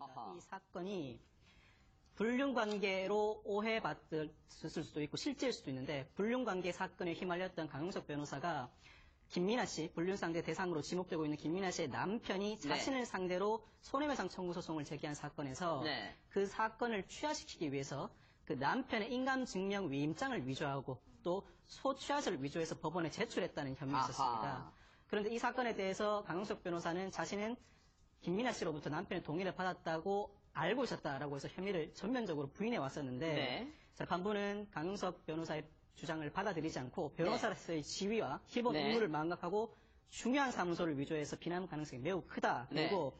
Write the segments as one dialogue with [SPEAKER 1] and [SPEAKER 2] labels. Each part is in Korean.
[SPEAKER 1] 아하.
[SPEAKER 2] 이 사건이 불륜 관계로 오해받을 수도 있고 실제일 수도 있는데 불륜 관계 사건에 휘말렸던 강용석 변호사가 김민아 씨, 불륜 상대 대상으로 지목되고 있는 김민아 씨의 남편이 자신을 상대로 손해배상 청구 소송을 제기한 사건에서
[SPEAKER 1] 네.
[SPEAKER 2] 그 사건을 취하시키기 위해서 그 남편의 인감증명 위임장을 위조하고 또 소취하서를 위조해서 법원에 제출했다는 혐의가. 있었습니다. 그런데 이 사건에 대해서 강용석 변호사는 자신은 김민아 씨로부터 남편의 동의를 받았다고 알고 있었다라고 해서 혐의를 전면적으로 부인해 왔었는데
[SPEAKER 1] 네.
[SPEAKER 2] 재판부는 강용석 변호사의 주장을 받아들이지 않고 변호사로서의 지위와 기본
[SPEAKER 1] 네.
[SPEAKER 2] 의무를 망각하고 중요한 사무소를 위조해서 비난 가능성이 매우 크다.
[SPEAKER 1] 네.
[SPEAKER 2] 그리고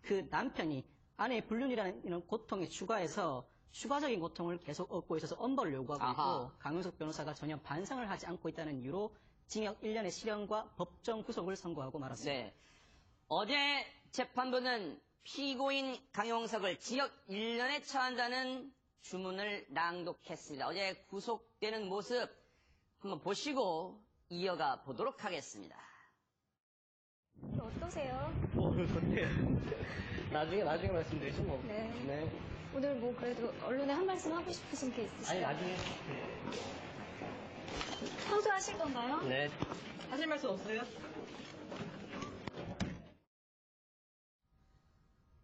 [SPEAKER 2] 그 남편이 아내의 불륜이라는 이런 고통에 추가해서 추가적인 고통을 계속 얻고 있어서 엄벌을 요구하고
[SPEAKER 1] 아하.
[SPEAKER 2] 있고 강용석 변호사가 전혀 반성을 하지 않고 있다는 이유로 징역 1년의 실형과 법정 구속을 선고하고 말았습니다.
[SPEAKER 1] 네. 어제 재판부는 피고인 강용석을 징역 1년에 처한다는 주문을 낭독했습니다. 어제 구속되는 모습 한번 보시고 이어가 보도록 하겠습니다.
[SPEAKER 3] 어떠세요?
[SPEAKER 2] 뭐 그렇대요. 나중에 나중에 말씀드리죠 뭐.
[SPEAKER 3] 네. 오늘 뭐 그래도 언론에 한 말씀 하고 싶으신 게 있으세요?
[SPEAKER 2] 나중에.
[SPEAKER 3] 청소하실 건가요?
[SPEAKER 2] 네. 하실 말씀 없어요?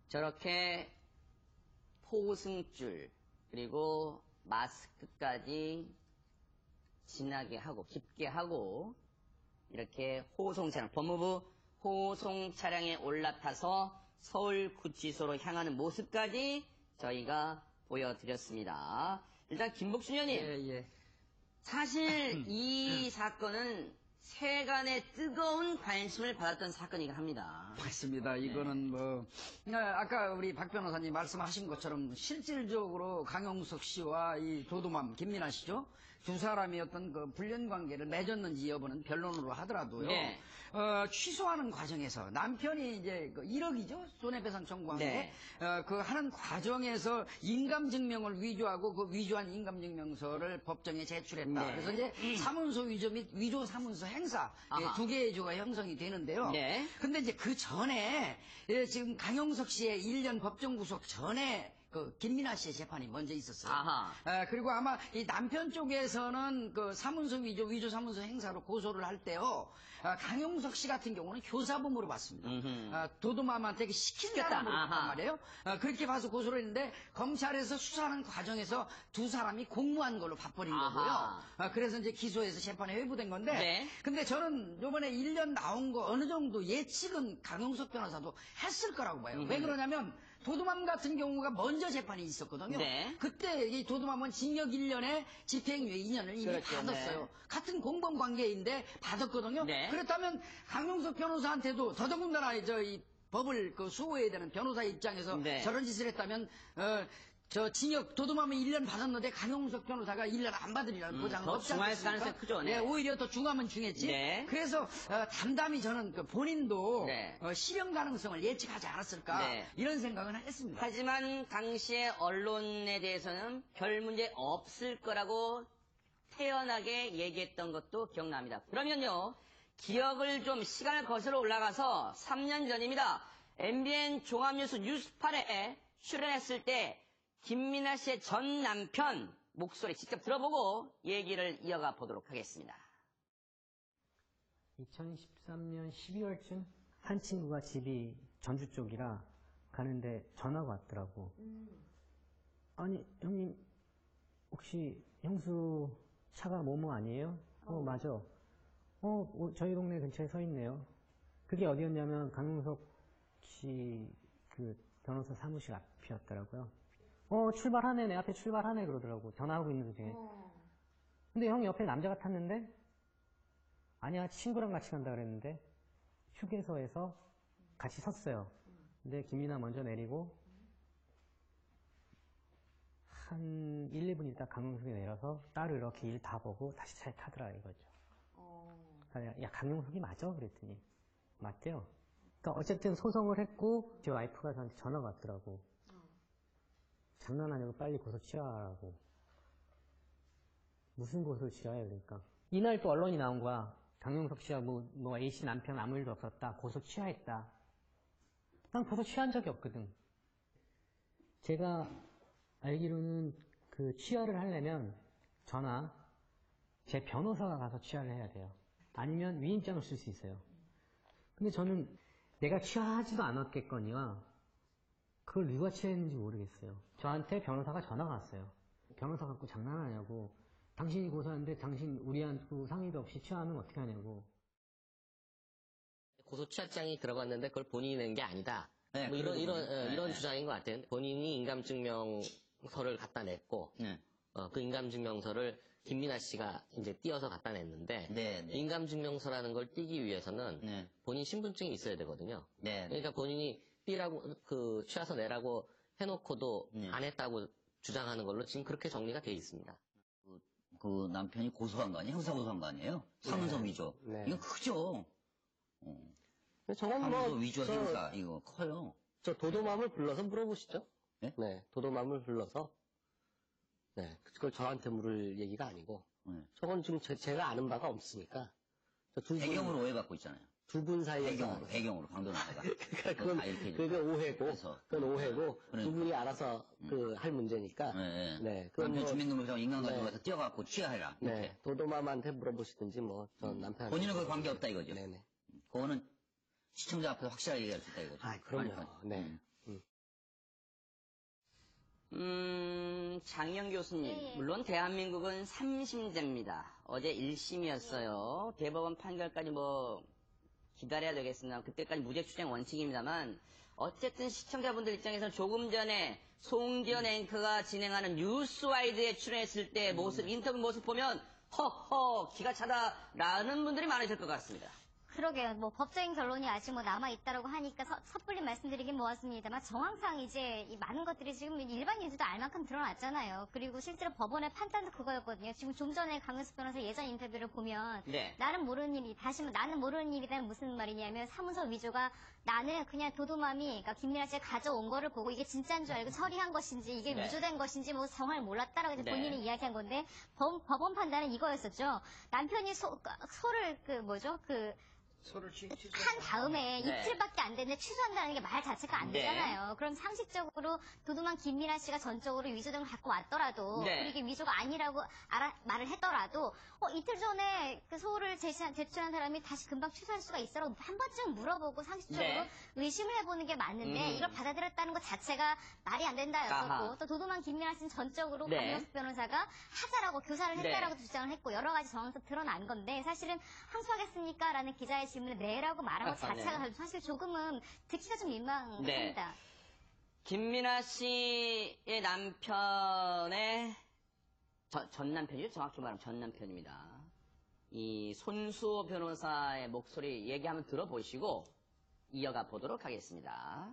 [SPEAKER 1] 저렇게 포승줄 그리고 마스크까지 진하게 하고 깊게 하고 이렇게 호송 차량 법무부 호송 차량에 올라타서 서울 구치소로 향하는 모습까지 저희가 보여드렸습니다. 일단 김복준 의원님
[SPEAKER 4] 예, 예.
[SPEAKER 1] 사실 이 사건은 세간의 뜨거운 관심을 받았던 사건이긴 합니다.
[SPEAKER 4] 맞습니다. 이거는 뭐, 아, 아까 우리 박 변호사님 말씀하신 것처럼 실질적으로 강용석 씨와 이 도도맘 김민아 씨죠? 두 사람이 어떤 그 불륜 관계를 맺었는지 여부는 변론으로 하더라도요.
[SPEAKER 1] 네.
[SPEAKER 4] 어, 취소하는 과정에서 남편이 이제 그 1억이죠? 손해배상 청구한
[SPEAKER 1] 네.
[SPEAKER 4] 게, 어, 그 하는 과정에서 인감증명을 위조하고 그 위조한 인감증명서를 법정에 제출했다.
[SPEAKER 1] 네.
[SPEAKER 4] 그래서 이제 사문서 위조 및 위조 사문서 행사 예. 두 개의 조가 형성이 되는데요.
[SPEAKER 1] 네.
[SPEAKER 4] 근데 이제 그 전에 예, 지금 강용석 씨의 1년 법정 구속 전에 그 김민아 씨의 재판이 먼저 있었어요.
[SPEAKER 1] 아하.
[SPEAKER 4] 아, 그리고 아마 이 남편 쪽에서는 그 사문서 위조, 위조 사문서 행사로 고소를 할 때요. 아, 강용석 씨 같은 경우는 교사범으로 봤습니다. 아, 도도맘한테 시킨. 사람으로 봤단. 말이에요. 아, 그렇게 봐서 고소를 했는데 검찰에서 수사하는 과정에서 두 사람이 공모한 걸로
[SPEAKER 1] 아하.
[SPEAKER 4] 거고요. 아, 그래서 이제 기소해서 재판에 회부된 건데
[SPEAKER 1] 네.
[SPEAKER 4] 근데 저는 요번에 1년 나온 거 어느 정도 예측은 강용석 변호사도 했을 거라고 봐요. 왜 그러냐면 도도맘 같은 경우가 먼저 재판이 있었거든요.
[SPEAKER 1] 네.
[SPEAKER 4] 그때 이 도도맘은 징역 1년에 집행유예 2년을 이미
[SPEAKER 1] 그렇죠,
[SPEAKER 4] 받았어요.
[SPEAKER 1] 네.
[SPEAKER 4] 같은 공범 관계인데 받았거든요.
[SPEAKER 1] 네.
[SPEAKER 4] 그렇다면 강용석 변호사한테도 더더군다나 저이 법을 그 수호해야 되는 변호사 입장에서
[SPEAKER 1] 네.
[SPEAKER 4] 저런 짓을 했다면 어, 저 징역 도도맘은 1년 받았는데 강용석 변호사가 1년 안 받으리라는
[SPEAKER 1] 음,
[SPEAKER 4] 보장은
[SPEAKER 1] 더
[SPEAKER 4] 없지
[SPEAKER 1] 중할
[SPEAKER 4] 않습니까?
[SPEAKER 1] 가능성이 크죠, 네.
[SPEAKER 4] 예, 오히려 더 중하면 중했지.
[SPEAKER 1] 네.
[SPEAKER 4] 그래서 어, 담담히 저는 그 본인도
[SPEAKER 1] 네.
[SPEAKER 4] 어, 실형 가능성을 예측하지 않았을까
[SPEAKER 1] 네.
[SPEAKER 4] 이런 생각은 했습니다.
[SPEAKER 1] 하지만 당시의 언론에 대해서는 별 문제 없을 거라고 태연하게 얘기했던 것도 기억납니다. 그러면요, 기억을 좀 시간을 거슬러 올라가서 3년 전입니다. MBN 종합뉴스 뉴스8에 출연했을 때 김민아 씨의 전 남편 목소리 직접 들어보고 얘기를 이어가 보도록 하겠습니다.
[SPEAKER 5] 2013년 12월쯤 한 친구가 집이 전주 쪽이라 가는데 전화가 왔더라고. 아니 형님 혹시 형수 차가 뭐뭐 아니에요? 어 맞아. 어 어, 저희 동네 근처에 서 있네요. 그게 어디였냐면 강용석 씨 그 변호사 사무실 앞이었더라고요. 어 출발하네 내 앞에 출발하네 그러더라고 전화하고 있는 중에. 근데 형 옆에 남자가 탔는데 아니야 친구랑 같이 간다 그랬는데 휴게소에서 같이 섰어요. 근데 김민아 먼저 내리고 한 1, 2분 있다 강용석이 내려서 딸을 이렇게 일 다 보고 다시 차에 타더라 이거죠. 그래서 야 강용석이 맞아? 그랬더니 맞대요. 그러니까 어쨌든 소송을 했고 제 와이프가 저한테 전화가 왔더라고. 장난 아니고 빨리 고소 취하라고. 무슨 고소를 취하해 그러니까 이날 또 언론이 나온 거야 강용석 씨와 뭐, 뭐 A씨 남편 아무 일도 없었다 고소 취하했다 난 고소 취한 적이 없거든 제가 알기로는 그 취하를 하려면 저나 제 변호사가 가서 취하를 해야 돼요. 아니면 위임장을 쓸 수 있어요. 근데 저는 내가 취하하지도 않았겠거니와 그걸 누가 취했는지 모르겠어요. 저한테 변호사가 전화가 왔어요. 변호사 갖고 장난하냐고. 당신이 고소하는데 당신 우리한테 상의도 없이 취하하면 어떻게 하냐고.
[SPEAKER 6] 고소 취하장이 들어갔는데 그걸 본인이 낸 게 아니다.
[SPEAKER 7] 네,
[SPEAKER 6] 뭐 이런. 이런 어,
[SPEAKER 7] 네,
[SPEAKER 6] 이런
[SPEAKER 7] 네.
[SPEAKER 6] 주장인 것 같아요. 본인이 인감증명서를 갖다 냈고
[SPEAKER 7] 네.
[SPEAKER 6] 어, 그 인감증명서를 김민아 씨가 이제 띄어서 갖다 냈는데
[SPEAKER 7] 네, 네.
[SPEAKER 6] 인감증명서라는 걸 띄기 위해서는
[SPEAKER 7] 네.
[SPEAKER 6] 본인 신분증이 있어야 되거든요.
[SPEAKER 7] 네. 네.
[SPEAKER 6] 그러니까 본인이 띠라고 그 취해서 내라고 해놓고도
[SPEAKER 7] 네.
[SPEAKER 6] 안 했다고 주장하는 걸로 지금 그렇게 정리가 돼 있습니다.
[SPEAKER 7] 그 남편이 고소한 거 아니에요? 형사 고소한 거 아니에요? 사문서 위조.
[SPEAKER 6] 네.
[SPEAKER 7] 이거 크죠? 어. 사문서
[SPEAKER 6] 뭐
[SPEAKER 7] 위조
[SPEAKER 6] 저-
[SPEAKER 7] 행사 이거 커요.
[SPEAKER 6] 저 도도맘을 불러서 물어보시죠.
[SPEAKER 7] 네?
[SPEAKER 6] 도도맘을 불러서 네, 그걸 저한테 물을 얘기가 아니고
[SPEAKER 7] 네.
[SPEAKER 6] 저건 지금 제, 가 아는 바가 없으니까 저두 분,
[SPEAKER 7] 배경으로 오해받고 있잖아요.
[SPEAKER 6] 두 분 사이에서
[SPEAKER 7] 배경으로, 배경으로 강도나가
[SPEAKER 6] 그러니까 그건, 그게 오해고
[SPEAKER 7] 그래서.
[SPEAKER 6] 그건 오해고
[SPEAKER 7] 그러니까.
[SPEAKER 6] 두 분이 알아서 그 할 문제니까
[SPEAKER 7] 네.
[SPEAKER 6] 네, 그건
[SPEAKER 7] 남편
[SPEAKER 6] 뭐-
[SPEAKER 7] 주민등록증 인간 가지고
[SPEAKER 6] 네.
[SPEAKER 7] 가서 뛰어갖고 취하해라.
[SPEAKER 6] 네,
[SPEAKER 7] 이렇게.
[SPEAKER 6] 도도맘한테 물어보시든지 뭐전 남편
[SPEAKER 7] 본인은 그 관계 없다 이거죠.
[SPEAKER 6] 네네
[SPEAKER 7] 그거는 시청자 앞에서 확실하게 얘기할 수 있다 이거죠.
[SPEAKER 6] 아 그럼요
[SPEAKER 7] 남편.
[SPEAKER 6] 네
[SPEAKER 7] 음.
[SPEAKER 1] 음, 장영 교수님.
[SPEAKER 8] 예, 예.
[SPEAKER 1] 물론 대한민국은 3심제입니다. 어제 1심이었어요. 대법원 판결까지 뭐 기다려야 되겠습니다. 그때까지 무죄 추정 원칙입니다만 어쨌든 시청자분들 입장에서 조금 전에 송지연 앵커가 진행하는 뉴스와이드에 출연했을 때 모습, 인터뷰 모습 보면 허허 기가 차다라는 분들이 많으실 것 같습니다.
[SPEAKER 9] 그러게요. 뭐 법적인 결론이 아직 뭐 남아 있다라고 하니까 서- 섣불리 말씀드리긴 뭐하습니다만 정황상 이제 이 많은 것들이 지금 일반인들도 알 만큼 드러났잖아요. 그리고 실제로 법원의 판단도 그거였거든요. 지금 좀 전에 강은수 변호사 예전 인터뷰를 보면
[SPEAKER 1] 네.
[SPEAKER 9] 나는 모르는 일이 다시 말- 나는 모르는 일이라는 무슨 말이냐면 사무소 위조가 나는 그냥 도도맘이 그러니까 김민아 씨가 가져온 거를 보고 이게 진짜인 줄 알고 처리한 것인지 이게
[SPEAKER 1] 네.
[SPEAKER 9] 위조된 것인지 뭐 정말 몰랐다라고 이제
[SPEAKER 1] 네.
[SPEAKER 9] 본인이 이야기한 건데 법, 법원 판단은 이거였었죠. 남편이 소, 소를 그 뭐죠 그 한 다음에
[SPEAKER 1] 네.
[SPEAKER 9] 이틀밖에 안 됐는데 취소한다는 게 말 자체가 안
[SPEAKER 1] 네.
[SPEAKER 9] 되잖아요. 그럼 상식적으로 도도만 김민아 씨가 전적으로 위조 등을 갖고 왔더라도
[SPEAKER 1] 네.
[SPEAKER 9] 그리고 이게 위조가 아니라고 알아- 말을 했더라도 어, 이틀 전에 그 소를 제시한, 제출한 사람이 다시 금방 취소할 수가 있어라고 한 번쯤 물어보고 상식적으로
[SPEAKER 1] 네.
[SPEAKER 9] 의심을 해보는 게 맞는데
[SPEAKER 1] 음.
[SPEAKER 9] 이걸 받아들였다는 것 자체가 말이 안 된다였었고. 또 도도만 김민아 씨는 전적으로
[SPEAKER 1] 네.
[SPEAKER 9] 강명숙 변호사가 하자라고 교사를
[SPEAKER 1] 네.
[SPEAKER 9] 했다라고 주장을 했고 여러 가지 정황도 드러난 건데 사실은 항소하겠습니까? 라는 기자의 질문에 네라고 말한 것 자체가
[SPEAKER 1] 네.
[SPEAKER 9] 사실 조금은 듣기가 좀 민망합니다.
[SPEAKER 1] 네. 김민아 씨의 남편의 저- 전 남편이죠. 정확히 말하면 전 남편입니다. 이 손수호 변호사의 목소리 얘기하면 들어보시고 이어가 보도록 하겠습니다.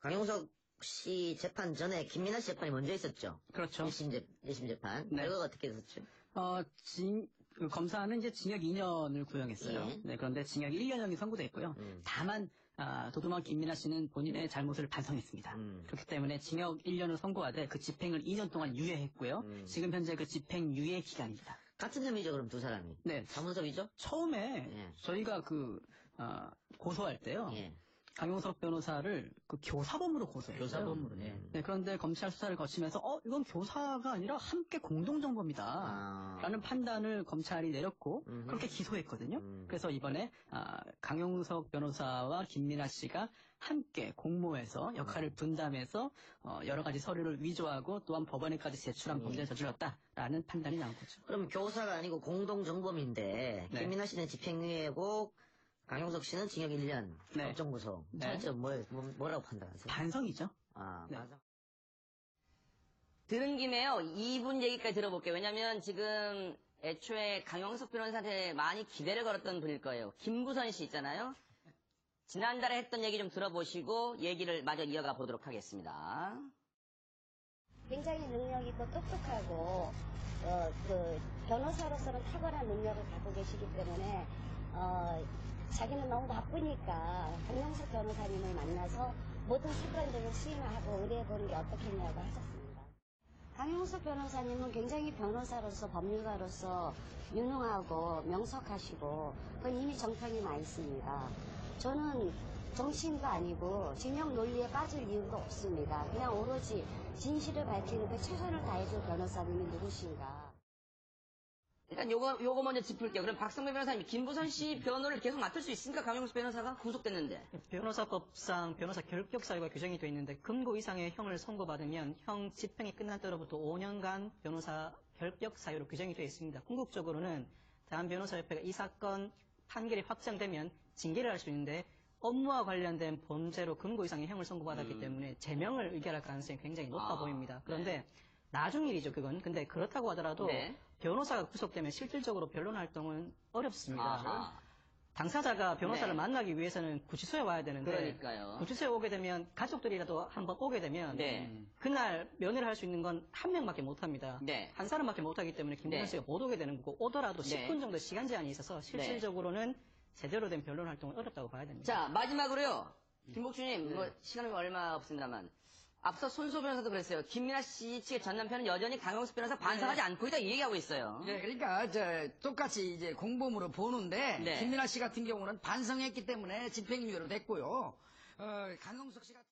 [SPEAKER 10] 강용석 씨 재판 전에 김민아 씨 재판이 먼저 있었죠.
[SPEAKER 11] 그렇죠.
[SPEAKER 10] 1심, 재, 1심 재판.
[SPEAKER 11] 네.
[SPEAKER 10] 결과가 어떻게 됐었죠?
[SPEAKER 11] 어, 징, 그 검사는 이제 징역 2년을 구형했어요.
[SPEAKER 10] 예.
[SPEAKER 11] 네, 그런데 징역 1년형이 선고됐고요.
[SPEAKER 10] 음.
[SPEAKER 11] 다만 아, 도도만 김민아 씨는 본인의 잘못을 반성했습니다.
[SPEAKER 10] 음.
[SPEAKER 11] 그렇기 때문에 징역 1년을 선고하되 그 집행을 2년 동안 유예했고요.
[SPEAKER 10] 음.
[SPEAKER 11] 지금 현재 그 집행 유예 기간입니다.
[SPEAKER 10] 같은 혐의죠, 그럼 두 사람이.
[SPEAKER 11] 네,
[SPEAKER 10] 사문섭이죠?
[SPEAKER 11] 처음에
[SPEAKER 10] 예.
[SPEAKER 11] 저희가 그 아, 고소할 때요.
[SPEAKER 10] 예.
[SPEAKER 11] 강용석 변호사를 그 교사범으로 고소했어요.
[SPEAKER 10] 교사범으로, 예.
[SPEAKER 11] 네, 그런데 검찰 수사를 거치면서 어 이건 교사가 아니라 함께 공동정범이다.
[SPEAKER 10] 아.
[SPEAKER 11] 라는 판단을 검찰이 내렸고
[SPEAKER 10] 음흠.
[SPEAKER 11] 그렇게 기소했거든요.
[SPEAKER 10] 음.
[SPEAKER 11] 그래서 이번에 아, 강용석 변호사와 김민아 씨가 함께 공모해서 역할을
[SPEAKER 10] 음.
[SPEAKER 11] 분담해서 어, 여러 가지 서류를 위조하고 또한 법원에까지 제출한
[SPEAKER 10] 음.
[SPEAKER 11] 범죄를 저질렀다라는 판단이 나온 거죠.
[SPEAKER 10] 그럼 교사가 아니고 공동정범인데,
[SPEAKER 11] 네.
[SPEAKER 10] 김민아 씨는 집행유예고, 강용석 씨는 징역 1년.
[SPEAKER 11] 네.
[SPEAKER 10] 법정구속.
[SPEAKER 11] 네.
[SPEAKER 10] 차이점 뭐, 뭐, 뭐 라고 판단하세요?
[SPEAKER 11] 반성이죠.
[SPEAKER 10] 아,
[SPEAKER 11] 네.
[SPEAKER 10] 맞아.
[SPEAKER 1] 들은 김에요. 이분 얘기까지 들어볼게요. 왜냐면 지금 애초에 강영석 변호사한테 많이 기대를 걸었던 분일 거예요. 김구선 씨 있잖아요. 지난달에 했던 얘기 좀 들어보시고 얘기를 마저 이어가 보도록 하겠습니다.
[SPEAKER 12] 굉장히 능력 있고 똑똑하고 어, 그 변호사로서는 탁월한 능력을 갖고 계시기 때문에 어, 자기는 너무 바쁘니까 강영석 변호사님을 만나서 모든 사건들을 수임하고 의뢰해보는 게 어떻겠냐고 하셨습니다. 강영석 변호사님은 굉장히 변호사로서 법률가로서 유능하고 명석하시고 이미 정평이 나 있습니다. 저는 정치인도 아니고 진영 논리에 빠질 이유가 없습니다. 그냥 오로지 진실을 밝히는 데 최선을 다해줄 변호사님이 누구신가.
[SPEAKER 1] 일단 요거, 요거 먼저 짚을게요. 그럼 박성배 변호사님, 김부선 씨 변호를 계속 맡을 수 있습니까? 강용석 변호사가 구속됐는데.
[SPEAKER 2] 변호사법상 변호사 결격 사유가 규정이 되어 있는데 금고 이상의 형을 선고받으면 형 집행이 끝날 때로부터 5년간 변호사 결격 사유로 규정이 되어 있습니다. 궁극적으로는 대한변호사협회가 이 사건 판결이 확정되면 징계를 할 수 있는데 업무와 관련된 범죄로 금고 이상의 형을 선고받았기 때문에 제명을 의결할 가능성이 굉장히 높아
[SPEAKER 1] 아,
[SPEAKER 2] 보입니다. 그런데 나중 일이죠, 그건. 근데 그렇다고 하더라도
[SPEAKER 1] 네.
[SPEAKER 2] 변호사가 구속되면 실질적으로 변론 활동은 어렵습니다.
[SPEAKER 1] 아하.
[SPEAKER 2] 당사자가 변호사를
[SPEAKER 1] 네.
[SPEAKER 2] 만나기 위해서는 구치소에 와야 되는데
[SPEAKER 1] 그러니까요.
[SPEAKER 2] 구치소에 오게 되면 가족들이라도 한번 오게 되면
[SPEAKER 1] 네.
[SPEAKER 2] 그날 면회를 할 수 있는 건 한 명밖에 못 합니다.
[SPEAKER 1] 네.
[SPEAKER 2] 한 사람밖에 못 하기 때문에
[SPEAKER 1] 네.
[SPEAKER 2] 씨가 못 오게 되는 거고 오더라도
[SPEAKER 1] 네.
[SPEAKER 2] 10분 정도 시간 제한이 있어서 실질적으로는 제대로 된 변론 활동은 어렵다고 봐야 됩니다.
[SPEAKER 1] 자, 마지막으로요. 김복주님, 뭐, 시간이 얼마 없습니다만. 앞서 손소 변호사도 그랬어요. 김민아 씨 측의 전 남편은 여전히 강용석 변호사 반성하지 않고 있다 이 얘기하고 있어요.
[SPEAKER 4] 네, 그러니까 저 똑같이 이제 공범으로 보는데
[SPEAKER 1] 네.
[SPEAKER 4] 김민아 씨 같은 경우는 반성했기 때문에 집행유예로 됐고요. 어, 강용석 씨 같은